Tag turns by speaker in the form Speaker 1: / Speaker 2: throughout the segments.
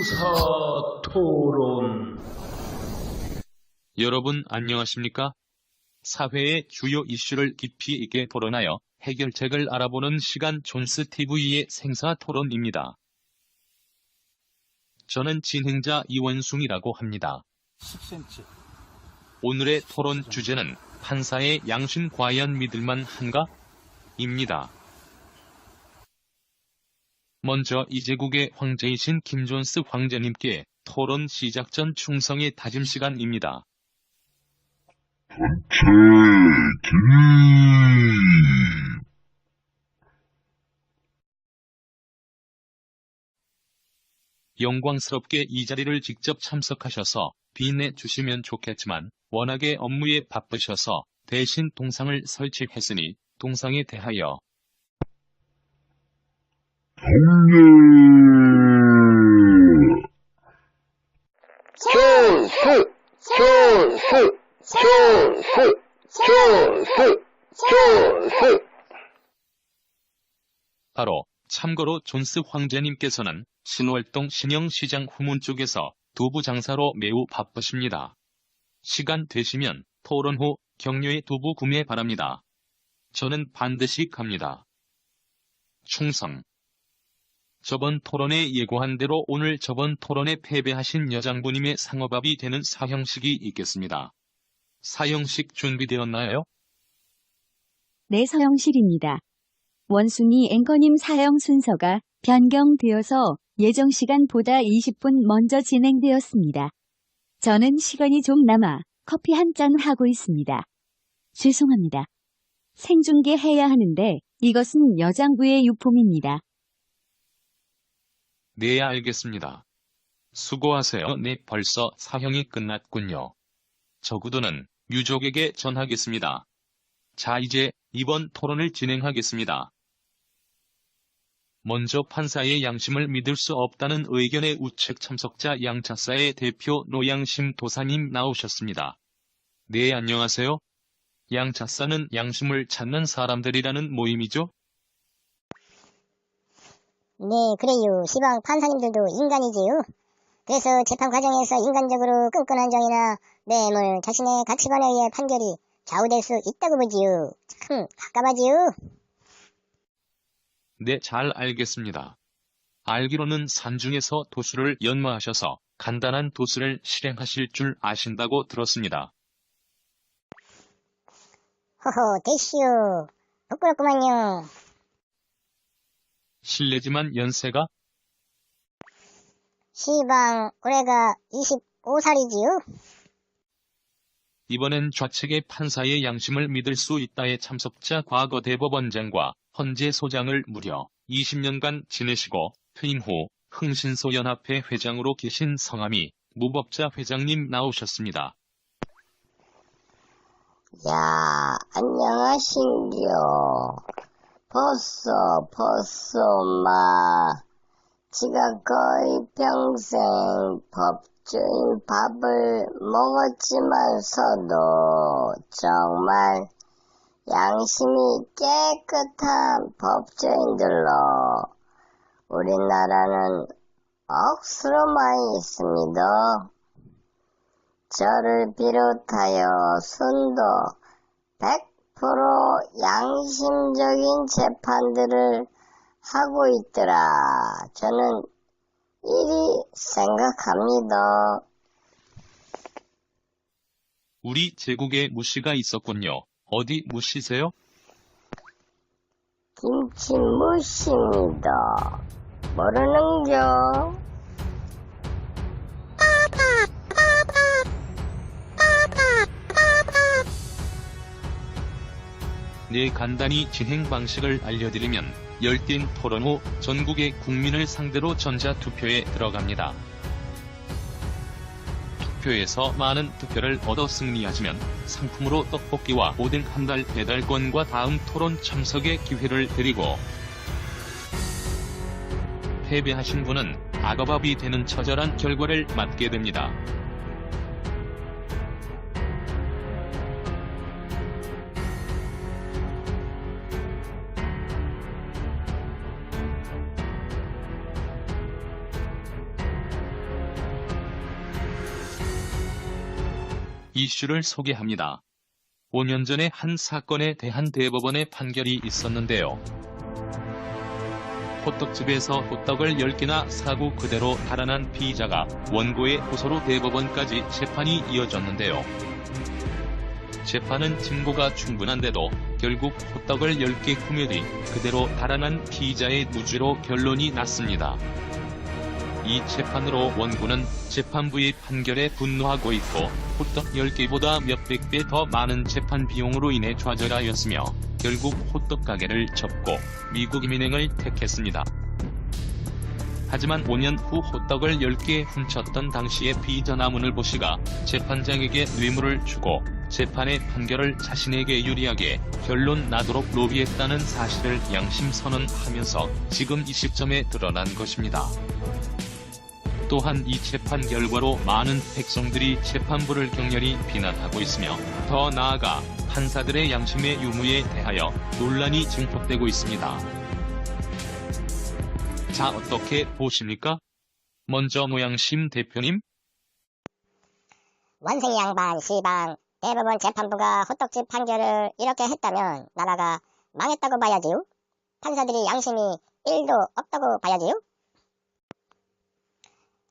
Speaker 1: 행사토론
Speaker 2: 여러분 안녕하십니까? 사회의 주요 이슈를 깊이 있게 토론하여 해결책을 알아보는 시간 존스 TV의 생사 토론입니다. 저는 진행자 이원숭이라고 합니다.
Speaker 3: 10cm.
Speaker 2: 오늘의 토론 주제는 판사의 양심 과연 믿을만 한가? 입니다. 먼저 이제국의 황제이신 김존스 황제님께 토론 시작 전 충성의 다짐 시간입니다.
Speaker 4: 전체 기
Speaker 2: 영광스럽게 이 자리를 직접 참석하셔서 빛내 주시면 좋겠지만 워낙에 업무에 바쁘셔서 대신 동상을 설치했으니 동상에 대하여
Speaker 4: 경례
Speaker 5: 총수, 총수, 총수, 총수, 총수.
Speaker 2: 바로 참고로 존스 황제님께서는 신월동 신영시장 후문 쪽에서 두부 장사로 매우 바쁘십니다. 시간 되시면 토론 후 격려의 두부 구매 바랍니다. 저는 반드시 갑니다. 충성 저번 토론에 예고한 대로 오늘 저번 토론에 패배하신 여장부님의 상어밥이 되는 사형식이 있겠습니다. 사형식 준비되었나요?
Speaker 6: 네, 서영실입니다. 원순이 앵커님 사형 순서가 변경되어서 예정 시간보다 20분 먼저 진행되었습니다. 저는 시간이 좀 남아 커피 한 잔 하고 있습니다. 죄송합니다. 생중계해야 하는데 이것은 여장부의 유품입니다.
Speaker 2: 네, 알겠습니다. 수고하세요. 네, 벌써 사형이 끝났군요. 저구도는 유족에게 전하겠습니다. 자, 이제 이번 토론을 진행하겠습니다. 먼저 판사의 양심을 믿을 수 없다는 의견의 우측 참석자 양차사의 대표 노양심 도사님 나오셨습니다. 네, 안녕하세요. 양차사는 양심을 찾는 사람들이라는 모임이죠?
Speaker 5: 네, 그래요. 시방 판사님들도 인간이지요. 그래서 재판 과정에서 인간적으로 끈끈한 정이나 뇌물, 자신의 가치관에 의해 판결이 좌우될 수 있다고 보지요. 참, 갑갑하지요.
Speaker 2: 네, 잘 알겠습니다. 알기로는 산중에서 도수를 연마하셔서 간단한 도수를 실행하실 줄 아신다고 들었습니다.
Speaker 5: 허허, 대시오. 부끄럽구만요.
Speaker 2: 실례지만 연세가
Speaker 5: 시방, 올해가 25살이지요.
Speaker 2: 이번엔 좌측의 판사의 양심을 믿을 수 있다의 참석자 과거 대법원장과 헌재 소장을 무려 20년간 지내시고 퇴임 후 흥신소연합회 회장으로 계신 성함이 무법자 회장님 나오셨습니다.
Speaker 5: 야, 안녕하신겨. 벌써, 벌써, 마. 지가 거의 평생 법조인 밥을 먹었지만서도 정말 양심이 깨끗한 법조인들로 우리나라는 억수로 많이 있습니다. 저를 비롯하여 순도 100% 양심적인 재판들을 하고 있더라. 저는 이리 생각합니다.
Speaker 2: 우리 제국에 무시가 있었군요. 어디 무시세요?
Speaker 5: 김치 무십니다. 모르는겨?
Speaker 2: 네 간단히 진행 방식을 알려드리면 열띤 토론 후 전국의 국민을 상대로 전자투표에 들어갑니다. 투표에서 많은 득표를 얻어 승리하시면 상품으로 떡볶이와 오뎅 한 달 배달권과 다음 토론 참석의 기회를 드리고 패배하신 분은 악어밥이 되는 처절한 결과를 맞게 됩니다. 이슈를 소개합니다. 5년 전에 한 사건에 대한 대법원의 판결이 있었는데요. 호떡집에서 호떡을 10개나 사고 그대로 달아난 피의자가 원고의 호소로 대법원까지 재판이 이어졌는데요. 재판은 증거가 충분한데도 결국 호떡을 10개 구매 뒤 그대로 달아난 피의자의 무죄로 결론이 났습니다. 이 재판으로 원고는 재판부의 판결에 분노하고 있고 호떡 10개보다 몇백 배 더 많은 재판 비용으로 인해 좌절하였으며 결국 호떡 가게를 접고 미국 이민행을 택했습니다. 하지만 5년 후 호떡을 10개 훔쳤던 당시의 나문을 보시가 재판장에게 뇌물을 주고 재판의 판결을 자신에게 유리하게 결론 나도록 로비했다는 사실을 양심 선언하면서 지금 이 시점에 드러난 것입니다. 또한 이 재판 결과로 많은 백성들이 재판부를 격렬히 비난하고 있으며 더 나아가 판사들의 양심의 유무에 대하여 논란이 증폭되고 있습니다. 자, 어떻게 보십니까? 먼저 노양심 대표님,
Speaker 5: 원생 양반 시방 대법원 재판부가 호떡집 판결을 이렇게 했다면 나라가 망했다고 봐야지요. 판사들이 양심이 1도 없다고 봐야지요.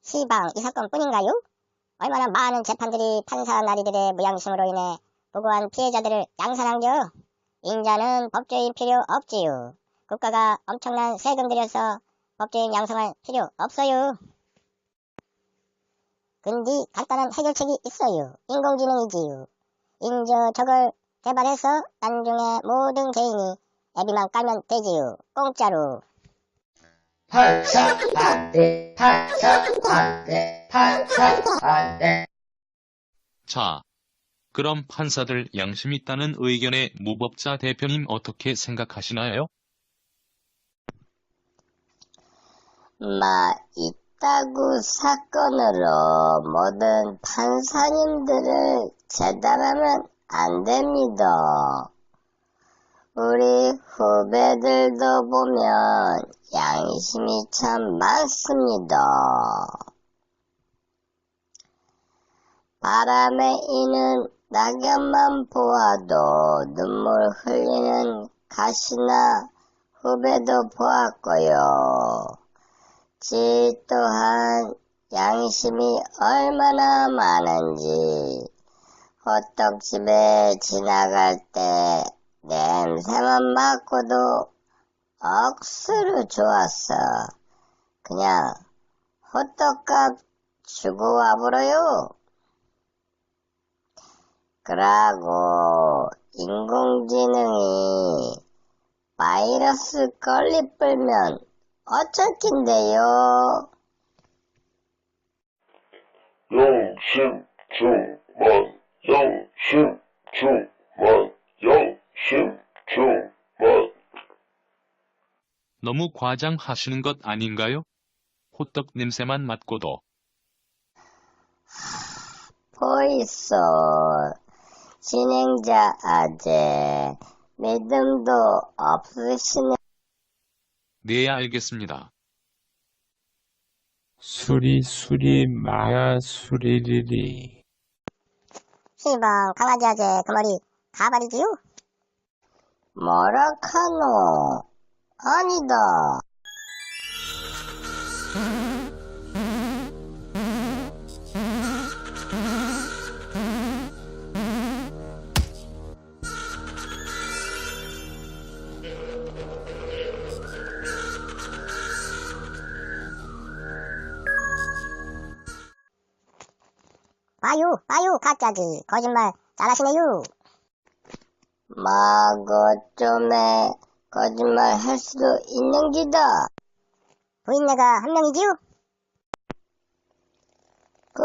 Speaker 5: 시방 이 사건뿐인가요? 얼마나 많은 재판들이 판사 나리들의 무양심으로 인해 보고한 피해자들을 양산한겨? 인자는 법조인 필요 없지요. 국가가 엄청난 세금 들여서 법조인 양성할 필요 없어요. 근데 간단한 해결책이 있어요. 인공지능이지요. 인저 저걸 개발해서 나중에 모든 개인이 앱이만 깔면 되지요. 공짜로.
Speaker 2: 자, 그럼 판사들 양심 있다는 의견에 무법자 대표님 어떻게 생각하시나요?
Speaker 5: 마 있다구 사건으로 모든 판사님들을 재단하면 안 됩니다. 우리 후배들도 보면 양심이 참 많습니다. 바람에 이는 낙엽만 보아도 눈물 흘리는 가시나 후배도 보았고요. 지 또한 양심이 얼마나 많은지 호떡집에 지나갈 때 냄새만 맡고도 억수로 좋았어. 그냥 호떡값 주고 와보러요. 그러고 인공지능이 바이러스 걸리 불면 어쩔 낀데요?
Speaker 3: 영심 중만 영심 중만 영심 중만
Speaker 2: 너무 과장하시는 것 아닌가요? 호떡 냄새만 맡고도
Speaker 5: 보이소. 진행자 아재. 믿음도 없으시네.
Speaker 2: 네 알겠습니다.
Speaker 4: 수리 수리 마야 수리리리
Speaker 5: 시방 강아지 아재 그 머리 가발이지요? 뭐라 카노? 아니다. 봐요, 봐요, 가짜지. 거짓말 잘하시네요. 마고 좀에 거짓말 할 수도 있는 기다. 부인네가 한 명이지요? 그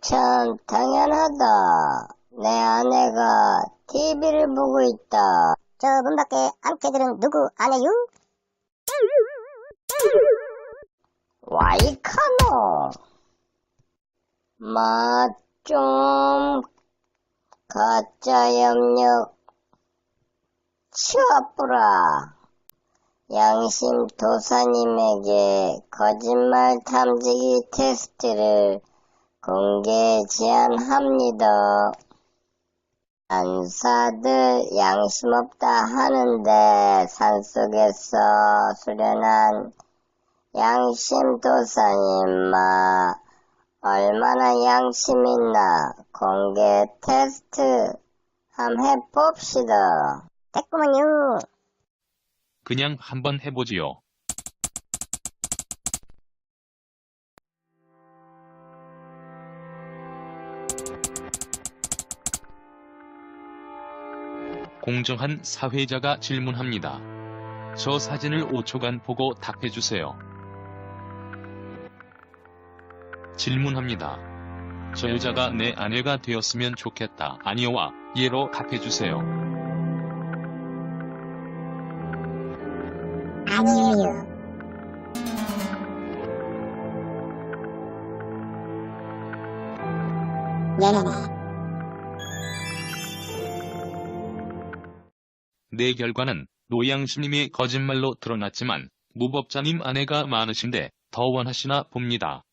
Speaker 5: 참 당연하다. 내 아내가 TV를 보고 있다. 저 문 밖에 암캐들은 누구 아내요? 와이카노. 마좀 가짜 염력 치워뿌라. 양심 도사님에게 거짓말 탐지기 테스트를 공개 제안합니다. 안사들 양심 없다 하는데 산속에서 수련한 양심 도사님마 얼마나 양심 있나 공개 테스트 한번 해봅시다. 됐구먼요.
Speaker 2: 그냥 한번 해보지요. 공정한 사회자가 질문합니다. 저 사진을 5초간 보고 답해주세요. 질문합니다. 저 여자가 내 아내가 되었으면 좋겠다. 아니요와 예로 답해주세요.
Speaker 5: 아니에요. 네네네.
Speaker 2: 내 결과는 노양심님의 거짓말로 드러났지만 무법자님 아내가 많으신데 더 원하시나 봅니다.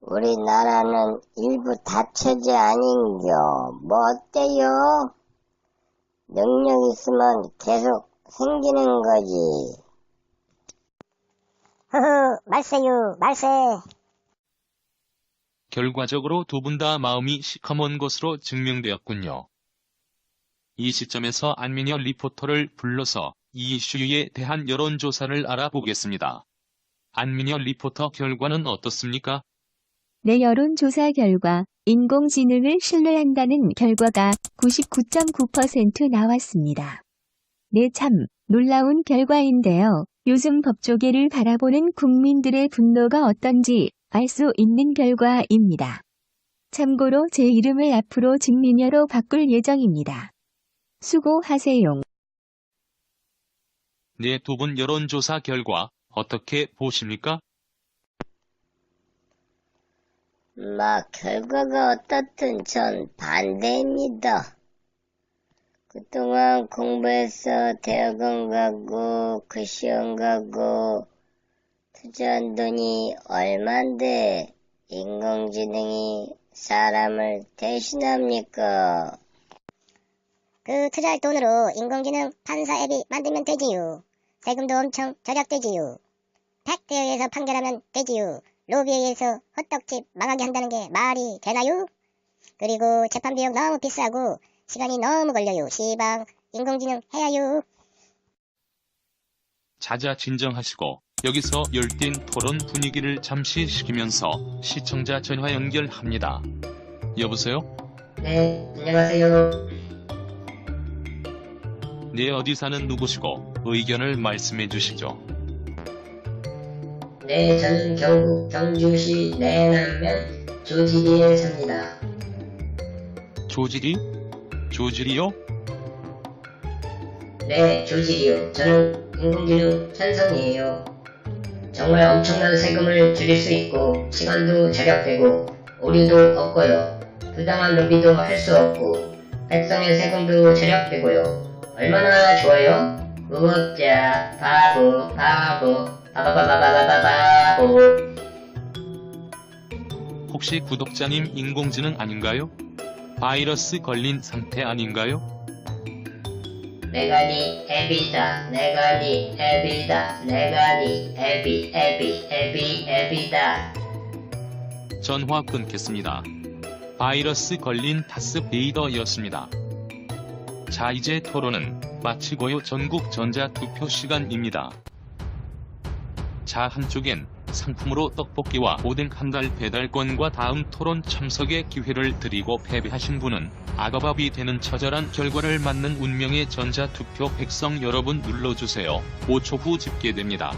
Speaker 5: 우리나라는 일부 다처제 아닌겨. 뭐 어때요? 능력 있으면 계속 생기는 거지. 허허, 말세유, 말세.
Speaker 2: 결과적으로 두 분 다 마음이 시커먼 것으로 증명되었군요. 이 시점에서 안민여 리포터를 불러서 이 이슈에 대한 여론조사를 알아보겠습니다. 안민여 리포터 결과는 어떻습니까?
Speaker 6: 내 여론조사 결과 인공지능을 신뢰한다는 결과가 99.9% 나왔습니다. 네, 참 놀라운 결과인데요. 요즘 법조계를 바라보는 국민들의 분노가 어떤지 알 수 있는 결과입니다. 참고로 제 이름을 앞으로 직민여로 바꿀 예정입니다. 수고하세요.
Speaker 2: 네 두 분 여론조사 결과 어떻게 보십니까?
Speaker 5: 막 결과가 어떻든 전 반대입니다. 그동안 공부해서 대학원 가고 그 시험 가고 투자한 돈이 얼만데 인공지능이 사람을 대신합니까? 그 투자할 돈으로 인공지능 판사 앱이 만들면 되지요. 세금도 엄청 절약되지요. 팩트에 의해서 판결하면 되지요. 로비에 의해서 헛떡집 망하게 한다는 게 말이 되나요? 그리고 재판 비용 너무 비싸고 시간이 너무 걸려요. 시방 인공지능 해야요.
Speaker 2: 자자 진정하시고 여기서 열띤 토론 분위기를 잠시 식히면서 시청자 전화 연결합니다. 여보세요?
Speaker 1: 네, 안녕하세요.
Speaker 2: 네 어디 사는 누구시고 의견을 말씀해 주시죠.
Speaker 1: 네, 저는 경북 경주시 내남면 조지리에 삽니다.
Speaker 2: 조지리? 조지리요?
Speaker 1: 네, 조지리요. 저는 인공지능 찬성이에요. 정말 엄청난 세금을 줄일 수 있고 시간도 절약되고 오류도 없고요. 부당한 로비도 할 수 없고 백성의 세금도 절약되고요. 얼마나 좋아요? 무법자 바보 바보 바바바바바바바보
Speaker 2: 혹시 구독자님 인공지능 아닌가요? 바이러스 걸린 상태 아닌가요?
Speaker 1: 내가 니 애비다 내가 니 애비다 내가 니 애비 애비 애비 애비다
Speaker 2: 전화 끊겠습니다. 바이러스 걸린 다스 베이더였습니다. 자 이제 토론은 마치고요 전국 전자투표 시간입니다. 자 한쪽엔 상품으로 떡볶이와 오뎅 한 달 배달권과 다음 토론 참석의 기회를 드리고 패배하신 분은 악어밥이 되는 처절한 결과를 맞는 운명의 전자투표 백성 여러분 눌러주세요. 5초 후 집계됩니다.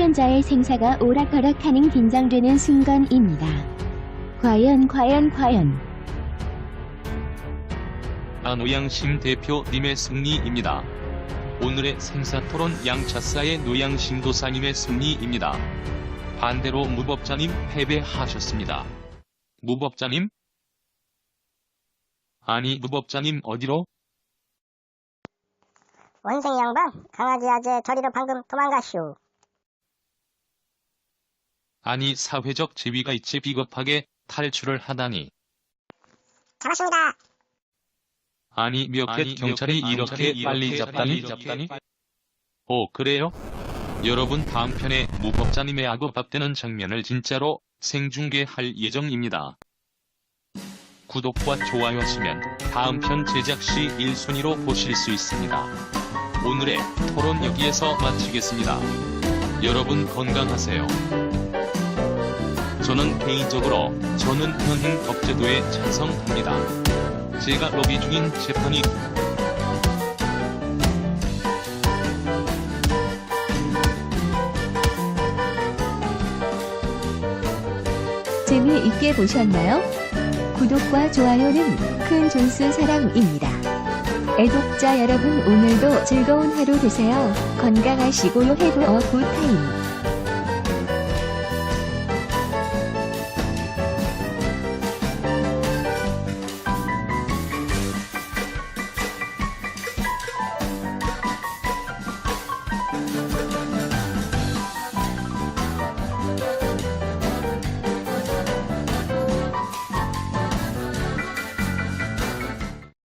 Speaker 6: 출연자의 생사가 오락가락하는 긴장되는 순간입니다. 과연 과연 과연
Speaker 2: 안오양심 대표님의 승리입니다. 오늘의 생사토론 양차사의 노양신도사님의 승리입니다. 반대로 무법자님 패배하셨습니다. 무법자님? 아니 무법자님 어디로?
Speaker 5: 원생 양반, 강아지 아재 저리로 방금 도망가시오.
Speaker 2: 아니 사회적 지위가 있지 비겁하게 탈출을 하다니.
Speaker 5: 잡았습니다.
Speaker 2: 아니 몇개 경찰이 이렇게 빨리 잡다니? 오 그래요? 여러분 다음 편에 무법자님의 악어밥되는 장면을 진짜로 생중계할 예정입니다. 구독과 좋아요 하시면 다음 편 제작 시 1순위로 보실 수 있습니다. 오늘의 토론 여기에서 마치겠습니다. 여러분 건강하세요. 저는 개인적으로 저는 현행 법제도에 찬성합니다. 제가 로비 중인 재판이
Speaker 6: 재미있게 보셨나요? 구독과 좋아요는 큰 존스 사랑입니다. 애독자 여러분 오늘도 즐거운 하루 되세요. 건강하시고요. 해브 어 굿타임.